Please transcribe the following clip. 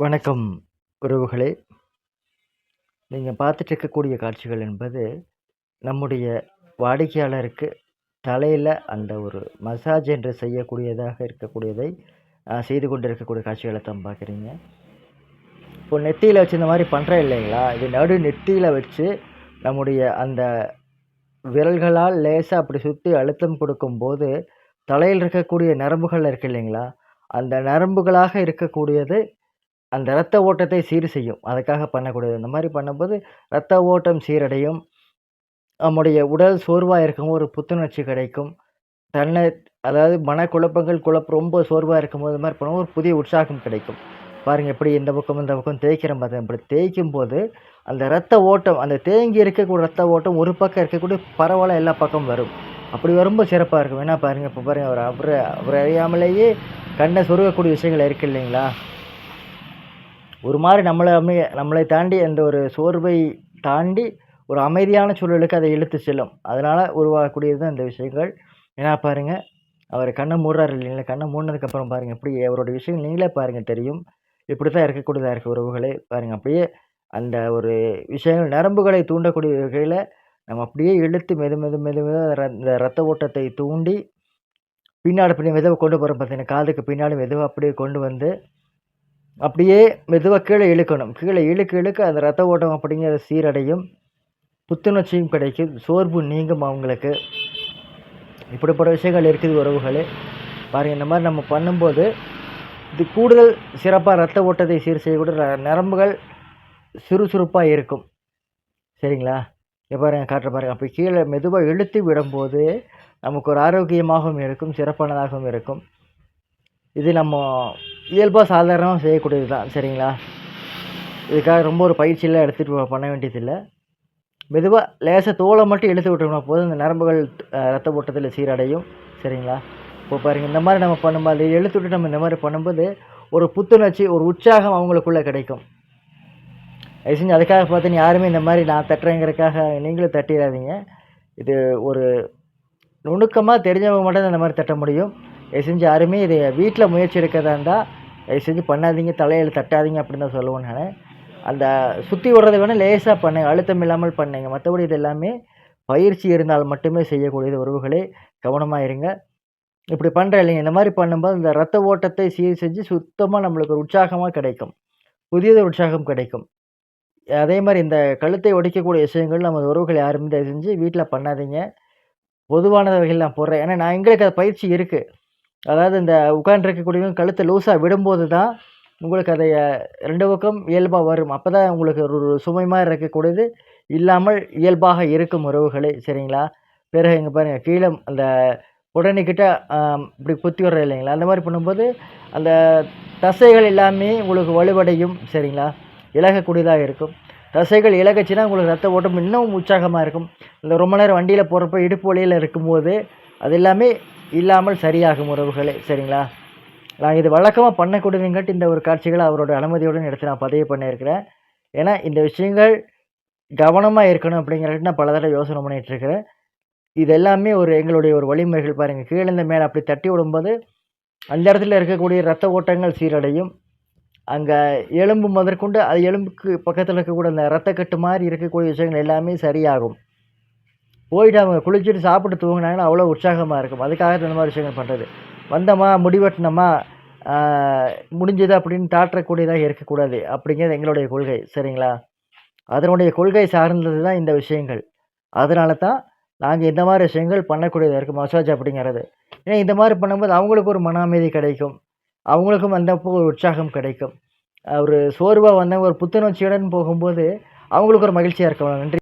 வணக்கம் உறவுகளே. நீங்கள் பார்த்துட்டு இருக்கக்கூடிய காட்சிகள் என்பது நம்முடைய வாடிக்கையாளருக்கு தலையில் அந்த ஒரு மசாஜ் என்று செய்யக்கூடியதாக இருக்கக்கூடியதை செய்து கொண்டு இருக்கக்கூடிய காட்சிகளை தான் பார்க்குறீங்க. இப்போ நெத்தியில் வச்சு இந்த மாதிரி பண்ணுறேன் இல்லைங்களா? இது நடு நெத்தியில் வச்சு நம்முடைய அந்த விரல்களால் லேசாக அப்படி சுற்றி அழுத்தம் கொடுக்கும்போது தலையில் இருக்கக்கூடிய நரம்புகள் இருக்கு இல்லைங்களா? அந்த நரம்புகளாக இருக்கக்கூடியது அந்த இரத்த ஓட்டத்தை சீர் செய்யும். அதுக்காக பண்ணக்கூடியது இந்த மாதிரி பண்ணும்போது இரத்த ஓட்டம் சீரடையும். நம்முடைய உடல் சோர்வாக இருக்கும் ஒரு புத்துணர்ச்சி கிடைக்கும். தன்னை அதாவது மனக்குழப்பங்கள் குழப்பம் ரொம்ப சோர்வாக இருக்கும்போது இந்த மாதிரி பண்ணும்போது ஒரு புதிய உற்சாகம் கிடைக்கும். பாருங்கள் எப்படி இந்த பக்கம் இந்த பக்கம் தேய்க்கிறோம் பார்த்தா இப்படி தேய்க்கும் போது அந்த இரத்த ஓட்டம் அந்த தேங்கி இருக்கக்கூடிய ரத்த ஓட்டம் ஒரு பக்கம் இருக்கக்கூடிய பரவாயில்ல எல்லா பக்கம் வரும். அப்படி வரும்போது சிறப்பாக இருக்கும். ஏன்னா பாருங்கள் இப்போ பாருங்கள் அவர் அவர் அவர் அறியாமலேயே கண்ணை சொருகக்கூடிய விஷயங்கள் இருக்கு இல்லைங்களா? ஒரு மாதிரி நம்மளை அமை நம்மளை தாண்டி அந்த ஒரு சோர்வை தாண்டி ஒரு அமைதியான சூழலுக்கு அதை இழுத்து செல்லும். அதனால் உருவாகக்கூடியது தான் இந்த விஷயங்கள். ஏன்னா பாருங்கள் அவர் கண்ணை மூடுறாரு இல்லைங்களா? கண்ணை மூடினதுக்கப்புறம் பாருங்கள் எப்படி அவரோட விஷயம் நீங்களே பாருங்கள் தெரியும். இப்படி தான் இருக்கக்கூடியதாக இருக்குது உறவுகளே. பாருங்கள் அப்படியே அந்த ஒரு விஷயங்கள் நரம்புகளை தூண்டக்கூடிய வகையில் நம்ம அப்படியே இழுத்து மெது மெது மெது மெது இந்த ரத்த ஓட்டத்தை தூண்டி பின்னாடி பின்னாடி மெதுவாக கொண்டு போகிறோம் பார்த்தீங்கன்னா காதுக்கு பின்னாடி மெதுவாக அப்படியே கொண்டு வந்து அப்படியே மெதுவாக கீழே இழுக்கணும். கீழே இழுக்க இழுக்க அந்த ரத்த ஓட்டம் அப்படிங்கிறது சீரடையும் புத்துணர்ச்சியும் கிடைக்கும். சோர்வு நீங்கும் அவங்களுக்கு. இப்படிப்பட்ட விஷயங்கள் இருக்குது உறவுகளே. பாருங்கள் இந்த மாதிரி நம்ம பண்ணும்போது இது கூடுதல் சிறப்பாக ரத்த ஓட்டத்தை சீர் செய்யக்கூடிய ர- நரம்புகள் சுறுசுறுப்பாக இருக்கும். சரிங்களா? இங்க பாருங்க காட்டுற பாருங்க. அப்போ கீழே மெதுவாக இழுத்து விடும்போது நமக்கு ஒரு ஆரோக்கியமாகவும் இருக்கும் சிறப்பானதாகவும் இருக்கும். இது நம்ம இயல்பாக சாதாரணமாக செய்யக்கூடியது தான் சரிங்களா? இதுக்காக ரொம்ப ஒரு பயிற்சியெல்லாம் எடுத்துகிட்டு பண்ண வேண்டியதில்லை. மெதுவாக லேசாக தோலை மட்டும் இழுத்து விட்டோம்னா போதும். இந்த நரம்புகள் ரத்த ஓட்டத்தில் சீரடையும் சரிங்களா? இப்போ பாருங்கள் இந்த மாதிரி நம்ம பண்ணும்போது எழுத்து இழுத்து விட்டு நம்ம இந்த மாதிரி பண்ணும்போது ஒரு புத்துணர்ச்சி ஒரு உற்சாகம் அவங்களுக்குள்ளே கிடைக்கும். தயவு செஞ்சு அதுக்காக பார்த்தீங்கன்னா யாருமே இந்த மாதிரி நான் தட்டுறேங்கிறதுக்காக நீங்களும் தட்டிடாதீங்க. இது ஒரு நுணுக்கமாக தெரிஞ்சவங்க மட்டும் தான் இந்த மாதிரி தட்ட முடியும். தயவு செஞ்சு யாருமே இதை வீட்டில் முயற்சி எடுக்கிறதா இருந்தால் தயவு செஞ்சு பண்ணாதீங்க தலையில் தட்டாதீங்க அப்படின்னு தான் சொல்லுவேன் நான். அந்த சுற்றி விடுறதை வேணால் லேசாக பண்ணுங்கள் அழுத்தம் இல்லாமல் பண்ணுங்கள் மற்றபடி இது எல்லாமே பயிற்சி இருந்தால் மட்டுமே செய்யக்கூடியது உறவுகளே. கவனமாக இருங்க. இப்படி பண்ணுற இல்லைங்க. இந்த மாதிரி பண்ணும்போது இந்த ரத்த ஓட்டத்தை சீர் செஞ்சு சுத்தமாக நம்மளுக்கு ஒரு உற்சாகமாக கிடைக்கும். புதியது உற்சாகம் கிடைக்கும். அதே மாதிரி இந்த கழுத்தை உடைக்கக்கூடிய விஷயங்கள் நம்ம உறவுகள் யாருமே தயவு செஞ்சு வீட்டில் பண்ணாதீங்க. பொதுவான வகையில் நான் போடுறேன். ஏன்னா நான் எங்களுக்கு அது பயிற்சி இருக்குது அதாவது இந்த உட்காந்துருக்கக்கூடியவங்க கழுத்தை லூஸாக விடும்போது தான் உங்களுக்கு அதை ரெண்டு பக்கம் இயல்பாக வரும். அப்போ தான் உங்களுக்கு ஒரு சுமை மாதிரி இருக்கக்கூடியது. இல்லாமல் இயல்பாக இருக்கும் உறவுகளே சரிங்களா? பிறகு இங்கே பாருங்கள் கீழே அந்த உடனேக்கிட்ட இப்படி குத்தி வர்ற இல்லைங்களா? அந்த மாதிரி பண்ணும்போது அந்த தசைகள் எல்லாமே உங்களுக்கு வலுவடையும் சரிங்களா? இலகக்கூடியதாக இருக்கும். தசைகள் இலகச்சுன்னா உங்களுக்கு ரத்த ஓட்டம் இன்னும் உற்சாகமாக இருக்கும். இந்த ரொம்ப நேரம் வண்டியில் போகிறப்ப இடுப்பு வலியில் இருக்கும்போது அது எல்லாமே இல்லாமல் சரியாகும் உறவுகளே சரிங்களா? நான் இது வழக்கமாக பண்ணக்கூடியதுங்காட்டி இந்த ஒரு காட்சிகளை அவரோட அனுமதியுடன் எடுத்து நான் பதிவு பண்ணியிருக்கிறேன். ஏன்னா இந்த விஷயங்கள் கவனமாக இருக்கணும் அப்படிங்கிறது நான் பல தடவை யோசனை பண்ணிகிட்ருக்கிறேன் இது எல்லாமே ஒரு எங்களுடைய ஒரு வழிமுறைகள் பாருங்கள் கீழேந்த மேலே அப்படி தட்டி விடும்போது அந்த இடத்துல இருக்கக்கூடிய ரத்த ஓட்டங்கள் சீரடையும். அங்கே எலும்பு முதற்கொண்டு அது எலும்புக்கு பக்கத்தில் இருக்கக்கூடிய அந்த ரத்தக்கட்டு மாதிரி இருக்கக்கூடிய விஷயங்கள் எல்லாமே சரியாகும். போயிட்டு அவங்க குளிச்சுட்டு சாப்பிட்டு தூங்கினாங்கன்னா அவ்வளோ உற்சாகமாக இருக்கும். அதுக்காக இந்த மாதிரி விஷயங்கள் பண்ணுறது வந்தோமா முடிவெட்டினோமா முடிஞ்சது அப்படின்னு தாட்டக்கூடியதாக இருக்கக்கூடாது அப்படிங்கிறது எங்களுடைய கொள்கை. சரிங்களா? அதனுடைய கொள்கை சார்ந்தது தான் இந்த விஷயங்கள். அதனால தான் நாங்கள் இந்த மாதிரி விஷயங்கள் பண்ணக்கூடியதாக இருக்குது மசாஜ் அப்படிங்கிறது. ஏன்னா இந்த மாதிரி பண்ணும்போது அவங்களுக்கு ஒரு மன அமைதி கிடைக்கும். அவங்களுக்கும் வந்தப்போ ஒரு உற்சாகம் கிடைக்கும். ஒரு சோர்வாக வந்தவங்க ஒரு புத்துணர்ச்சியுடன் போகும்போது அவங்களுக்கு ஒரு மகிழ்ச்சியாக இருக்கும். நன்றி.